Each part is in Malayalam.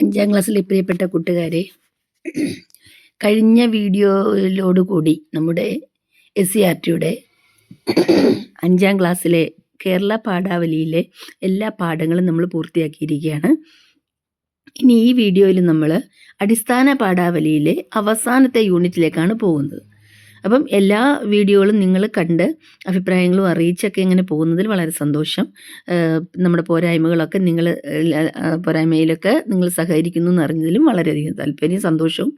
അഞ്ചാം ക്ലാസ്സിലെ പ്രിയപ്പെട്ട കൂട്ടുകാരെ കഴിഞ്ഞ വീഡിയോയിലോടുകൂടി നമ്മുടെ എസ് സി ആർ ടിയുടെ അഞ്ചാം ക്ലാസ്സിലെ കേരള പാഠാവലിയിലെ എല്ലാ പാഠങ്ങളും നമ്മൾ പൂർത്തിയാക്കിയിരിക്കുകയാണ്. ഇനി ഈ വീഡിയോയിൽ നമ്മൾ അടിസ്ഥാന പാഠാവലിയിലെ അവസാനത്തെ യൂണിറ്റിലേക്കാണ് പോകുന്നത്. അപ്പം എല്ലാ വീഡിയോകളും നിങ്ങൾ കണ്ട് അഭിപ്രായങ്ങളും അറിയിച്ചൊക്കെ ഇങ്ങനെ പോകുന്നതിൽ വളരെ സന്തോഷം. നമ്മുടെ പോരായ്മകളൊക്കെ നിങ്ങൾ പോരായ്മയിലൊക്കെ നിങ്ങൾ സഹകരിക്കുന്നു എന്നറിഞ്ഞതിലും വളരെയധികം താല്പര്യം സന്തോഷവും.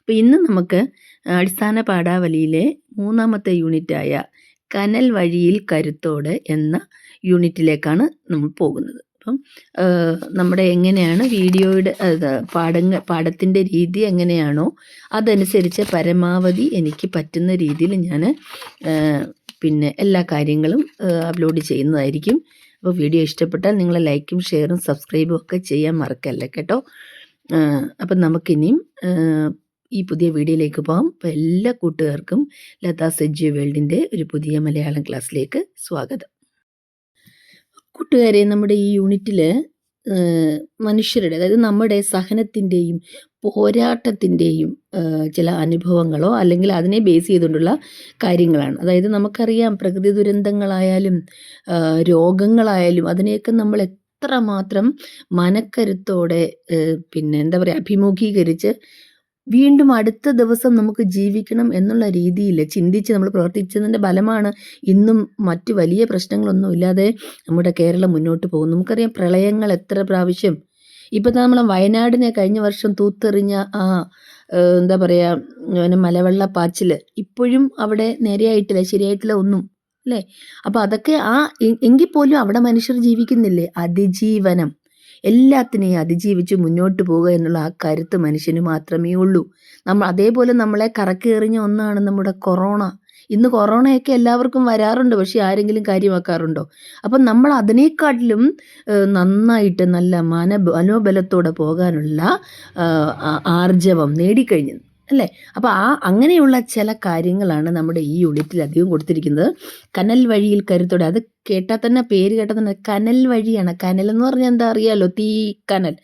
അപ്പോൾ ഇന്ന് നമുക്ക് അടിസ്ഥാന പാഠാവലിയിലെ മൂന്നാമത്തെ യൂണിറ്റായ കനൽ വഴിയിൽ കരുത്തോട് എന്ന യൂണിറ്റിലേക്കാണ് നമ്മൾ പോകുന്നത്. അപ്പം നമ്മുടെ എങ്ങനെയാണ് വീഡിയോയുടെ പാഠങ്ങൾ പാഠത്തിന്റെ രീതി എങ്ങനെയാണോ അതനുസരിച്ച് പരമാവധി എനിക്ക് പറ്റുന്ന രീതിയിൽ ഞാൻ പിന്നെ എല്ലാ കാര്യങ്ങളും അപ്ലോഡ് ചെയ്യുന്നതായിരിക്കും. അപ്പോൾ വീഡിയോ ഇഷ്ടപ്പെട്ടാൽ നിങ്ങൾ ലൈക്കും ഷെയറും സബ്സ്ക്രൈബും ഒക്കെ ചെയ്യാൻ മറക്കല്ല കേട്ടോ. അപ്പം നമുക്കിനിയും ഈ പുതിയ വീഡിയോയിലേക്ക് പോകാം. അപ്പോൾ എല്ലാ കൂട്ടുകാർക്കും ലതാ സജ്ജി വേൾഡിന്റെ ഒരു പുതിയ മലയാളം ക്ലാസ്സിലേക്ക് സ്വാഗതം. കൂട്ടുകാരെ നമ്മുടെ ഈ യൂണിറ്റിൽ മനുഷ്യരുടെ അതായത് നമ്മുടെ സഹനത്തിന്റെയും പോരാട്ടത്തിന്റെയും ചില അനുഭവങ്ങളോ അല്ലെങ്കിൽ അതിനെ ബേസ് ചെയ്തുകൊണ്ടുള്ള കാര്യങ്ങളാണ്. അതായത് നമുക്കറിയാം പ്രകൃതി ദുരന്തങ്ങളായാലും രോഗങ്ങളായാലും അതിനെയൊക്കെ നമ്മൾ എത്രമാത്രം മനക്കരുത്തോടെ പിന്നെ എന്താ പറയുക അഭിമുഖീകരിച്ച് വീണ്ടും അടുത്ത ദിവസം നമുക്ക് ജീവിക്കണം എന്നുള്ള രീതിയിൽ ചിന്തിച്ച് നമ്മൾ പ്രവർത്തിച്ചതിന്റെ ഫലമാണ് ഇന്നും മറ്റു വലിയ പ്രശ്നങ്ങളൊന്നും ഇല്ലാതെ നമ്മുടെ കേരളം മുന്നോട്ട് പോകും നമുക്കറിയാം പ്രളയങ്ങൾ എത്ര പ്രാവശ്യം. ഇപ്പം നമ്മൾ വയനാടിനെ കഴിഞ്ഞ വർഷം തൂത്തെറിഞ്ഞ ആ എന്താ പറയുക മലവെള്ളപ്പാച്ചിൽ ഇപ്പോഴും അവിടെ നേരെയായിട്ടില്ല ശരിയായിട്ടില്ല ഒന്നും അല്ലേ? അപ്പോൾ അതൊക്കെ ആ എങ്കിൽ പോലും അവിടെ മനുഷ്യർ ജീവിക്കുന്നില്ലേ? അതിജീവനം. എല്ലാത്തിനെയും അതിജീവിച്ച് മുന്നോട്ട് പോവുക എന്നുള്ള ആ കരുത്ത് മനുഷ്യന് മാത്രമേ ഉള്ളൂ. നമ്മൾ അതേപോലെ നമ്മളെ കറക്കി ഒന്നാണ് നമ്മുടെ കൊറോണ. ഇന്ന് കൊറോണയൊക്കെ എല്ലാവർക്കും വരാറുണ്ട് പക്ഷേ ആരെങ്കിലും കാര്യമാക്കാറുണ്ടോ? അപ്പം നമ്മൾ അതിനേക്കാട്ടിലും നന്നായിട്ട് നല്ല മന മനോബലത്തോടെ പോകാനുള്ള ആർജവം നേടിക്കഴിഞ്ഞത് അല്ലേ? അപ്പോൾ ആ അങ്ങനെയുള്ള ചില കാര്യങ്ങളാണ് നമ്മുടെ ഈ യൂണിറ്റിൽ അധികം കൊടുത്തിരിക്കുന്നത്. കനൽ വഴിയിൽ കരുത്തോടെ അത് കേട്ടാൽ തന്നെ പേര് കേട്ടാൽ തന്നെ കനൽ വഴിയാണ്. കനൽ എന്ന് പറഞ്ഞാൽ എന്താ അറിയാലോ? തീ കനൽ.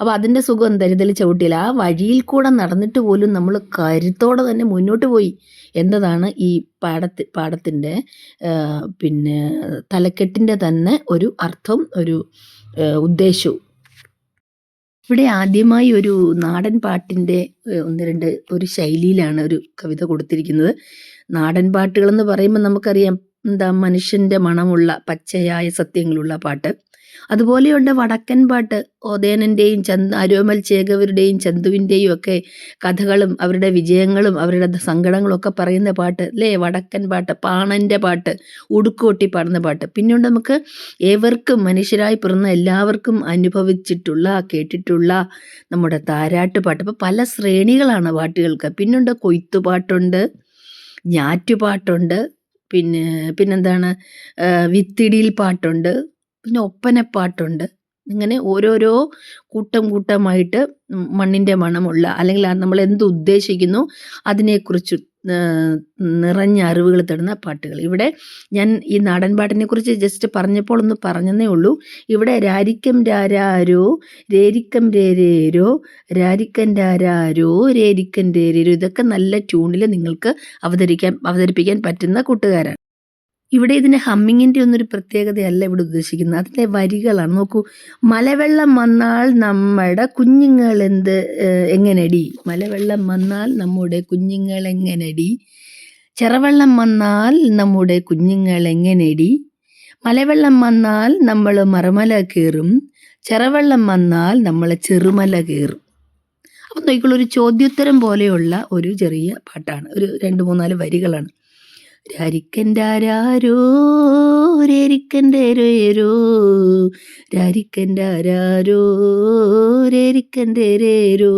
അപ്പോൾ അതിന്റെ സുഖം ദരിതൽ ചവിട്ടിയില്ല ആ വഴിയിൽ കൂടെ നടന്നിട്ട് പോലും നമ്മൾ കരുത്തോടെ തന്നെ മുന്നോട്ട് പോയി. എന്നതാണ് ഈ പാടത്തി പാടത്തിന്റെ പിന്നെ തലക്കെട്ടിന്റെ തന്നെ ഒരു അർത്ഥം ഒരു ഉദ്ദേശവും. ഇവിടെ ആദ്യമായി ഒരു നാടൻ പാട്ടിന്റെ ഒന്ന് രണ്ട് ഒരു ശൈലിയിലാണ് ഒരു കവിത കൊടുത്തിരിക്കുന്നത്. നാടൻ പാട്ടുകളെന്ന് പറയുമ്പോൾ നമുക്കറിയാം എന്താ മനുഷ്യന്റെ മണമുള്ള പച്ചയായ സത്യങ്ങളുള്ള പാട്ട്. അതുപോലെയുണ്ട് വടക്കൻ പാട്ട്. ഓതേനന്റെയും ചന്ദ് അരോമൽ ചേകവരുടെയും ചന്തുവിന്റെയും ഒക്കെ കഥകളും അവരുടെ വിജയങ്ങളും അവരുടെ സങ്കടങ്ങളും ഒക്കെ പറയുന്ന പാട്ട്. അല്ലേ വടക്കൻ പാട്ട് പാണന്റെ പാട്ട് ഉടുക്കുകൊട്ടി പാടുന്ന പാട്ട്. പിന്നീട് നമുക്ക് ഏവർക്കും മനുഷ്യരായി പിറന്ന എല്ലാവർക്കും അനുഭവിച്ചിട്ടുള്ള കേട്ടിട്ടുള്ള നമ്മുടെ താരാട്ട് പാട്ട്. അപ്പോൾ പല ശ്രേണികളാണ് പാട്ടുകൾക്ക്. പിന്നുണ്ട് കൊയ്ത്തുപാട്ടുണ്ട് ഞാറ്റുപാട്ടുണ്ട് പിന്നെ പിന്നെന്താണ് വിത്തിടിയിൽ പാട്ടുണ്ട് പിന്നെ ഒപ്പനപ്പാട്ടുണ്ട്. ഇങ്ങനെ ഓരോരോ കൂട്ടം കൂട്ടമായിട്ട് മണ്ണിന്റെ മണമുള്ള അല്ലെങ്കിൽ നമ്മൾ എന്ത് ഉദ്ദേശിക്കുന്നു അതിനെക്കുറിച്ച് നിറഞ്ഞ അറിവുകൾ തരുന്ന പാട്ടുകൾ. ഇവിടെ ഞാൻ ഈ നാടൻ പാട്ടിനെ കുറിച്ച് ജസ്റ്റ് പറഞ്ഞപ്പോൾ ഒന്ന് പറഞ്ഞതേ ഉള്ളൂ. ഇവിടെ രാരിക്കം രാരാരോ രേരിക്കം രേരേരോ രാരിക്കൻ രാരാരോ രേരിക്കൻ രേരേരോ ഇതൊക്കെ നല്ല ട്യൂണിൽ നിങ്ങൾക്ക് അവതരിക്കാൻ അവതരിപ്പിക്കാൻ പറ്റുന്ന കൂട്ടുകാരാണ്. ഇവിടെ ഇതിന് ഹമ്മിങ്ങിന്റെ ഒന്നൊരു പ്രത്യേകതയല്ല ഇവിടെ ഉദ്ദേശിക്കുന്നത്. അതിന്റെ വരികളാണ്. നോക്കൂ മലവെള്ളം വന്നാൽ നമ്മുടെ കുഞ്ഞുങ്ങൾ എന്ത് എങ്ങനെടി? മലവെള്ളം വന്നാൽ നമ്മുടെ കുഞ്ഞുങ്ങൾ എങ്ങനെടി ചെറവെള്ളം വന്നാൽ നമ്മുടെ കുഞ്ഞുങ്ങൾ എങ്ങനെടി മലവെള്ളം വന്നാൽ നമ്മൾ മറമല കയറും. ചെറവെള്ളം വന്നാൽ നമ്മൾ ചെറുമല കയറും. അപ്പം നോക്കിക്കൊള്ളൊരു ചോദ്യോത്തരം പോലെയുള്ള ഒരു ചെറിയ പാട്ടാണ്. ഒരു രണ്ട് മൂന്നാൽ വരികളാണ്. രാരിക്കന്റെ ആരാരോ രേരിക്കന്റെ രേരോ രാരിക്കന്റെ ആരാരോ രേരിക്കന്റെ രേരോ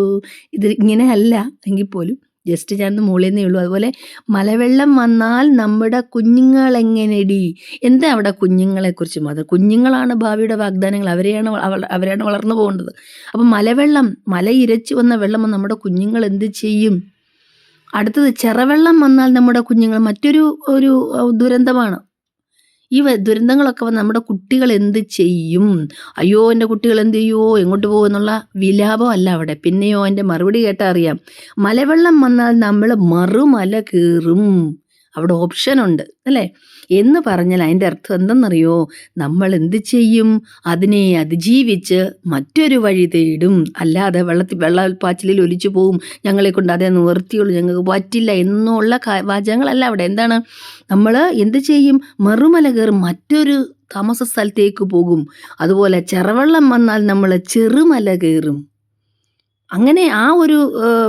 ഇത് ഇങ്ങനെ അല്ല എങ്കിൽ പോലും ജസ്റ്റ് ഞാൻ മൂളിയെന്നേ ഉള്ളൂ. അതുപോലെ മലവെള്ളം വന്നാൽ നമ്മുടെ കുഞ്ഞുങ്ങൾ എങ്ങനെടി എന്താ അവിടെ കുഞ്ഞുങ്ങളെക്കുറിച്ച്? മാത്രം കുഞ്ഞുങ്ങളാണ് ഭാവിയുടെ വാഗ്ദാനങ്ങൾ. അവരെയാണ് അവരാണ് വളർന്നു പോകേണ്ടത്. അപ്പം മലവെള്ളം മല ഇരച്ചു വന്ന വെള്ളം നമ്മുടെ കുഞ്ഞുങ്ങൾ എന്ത് ചെയ്യും? അടുത്തത് ചെറവെള്ളം വന്നാൽ നമ്മുടെ കുഞ്ഞുങ്ങൾ മറ്റൊരു ഒരു ദുരന്തമാണ്. ഈ ദുരന്തങ്ങളൊക്കെ വന്ന് നമ്മുടെ കുട്ടികൾ എന്ത് ചെയ്യും? അയ്യോ എന്റെ കുട്ടികൾ എന്ത് ചെയ്യുമോ എങ്ങോട്ട് പോകും എന്നുള്ള വിലാപമല്ല അവിടെ. പിന്നെയോ എന്റെ മറുപടി കേട്ടാൽ അറിയാം. മലവെള്ളം വന്നാൽ നമ്മൾ മറുമല കയറും അവിടെ ഓപ്ഷനുണ്ട് അല്ലേ? എന്ന് പറഞ്ഞാൽ അതിന്റെ അർത്ഥം എന്തെന്നറിയോ? നമ്മൾ എന്ത് ചെയ്യും? അതിനെ അതിജീവിച്ച് മറ്റൊരു വഴി തേടും. അല്ലാതെ വെള്ളത്തിൽ വെള്ളപ്പാച്ചിലിൽ ഒലിച്ചു പോവും. ഞങ്ങളെ കൊണ്ട് അതേ നിവർത്തിയുള്ളൂ. ഞങ്ങൾക്ക് പറ്റില്ല എന്നുള്ള വാചകങ്ങളല്ല അവിടെ. എന്താണ്? നമ്മൾ എന്ത് ചെയ്യും? മറുമല കയറും മറ്റൊരു താമസ സ്ഥലത്തേക്ക് പോകും. അതുപോലെ ചെറവെള്ളം വന്നാൽ നമ്മൾ ചെറുമല കയറും. അങ്ങനെ ആ ഒരു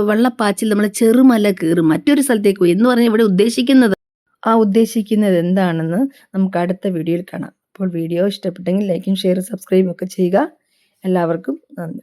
വെള്ളപ്പാച്ചിൽ നമ്മൾ ചെറുമല കയറും മറ്റൊരു സ്ഥലത്തേക്ക് പോയി. എന്ന് പറഞ്ഞാൽ ഇവിടെ ഉദ്ദേശിക്കുന്നത്? ആ ഉദ്ദേശിക്കുന്നത് എന്താണെന്ന് നമുക്ക് അടുത്ത വീഡിയോയിൽ കാണാം. അപ്പോൾ വീഡിയോ ഇഷ്ടപ്പെട്ടെങ്കിൽ ലൈക്കും ഷെയർ സബ്സ്ക്രൈബും ഒക്കെ ചെയ്യുക. എല്ലാവർക്കും നന്ദി.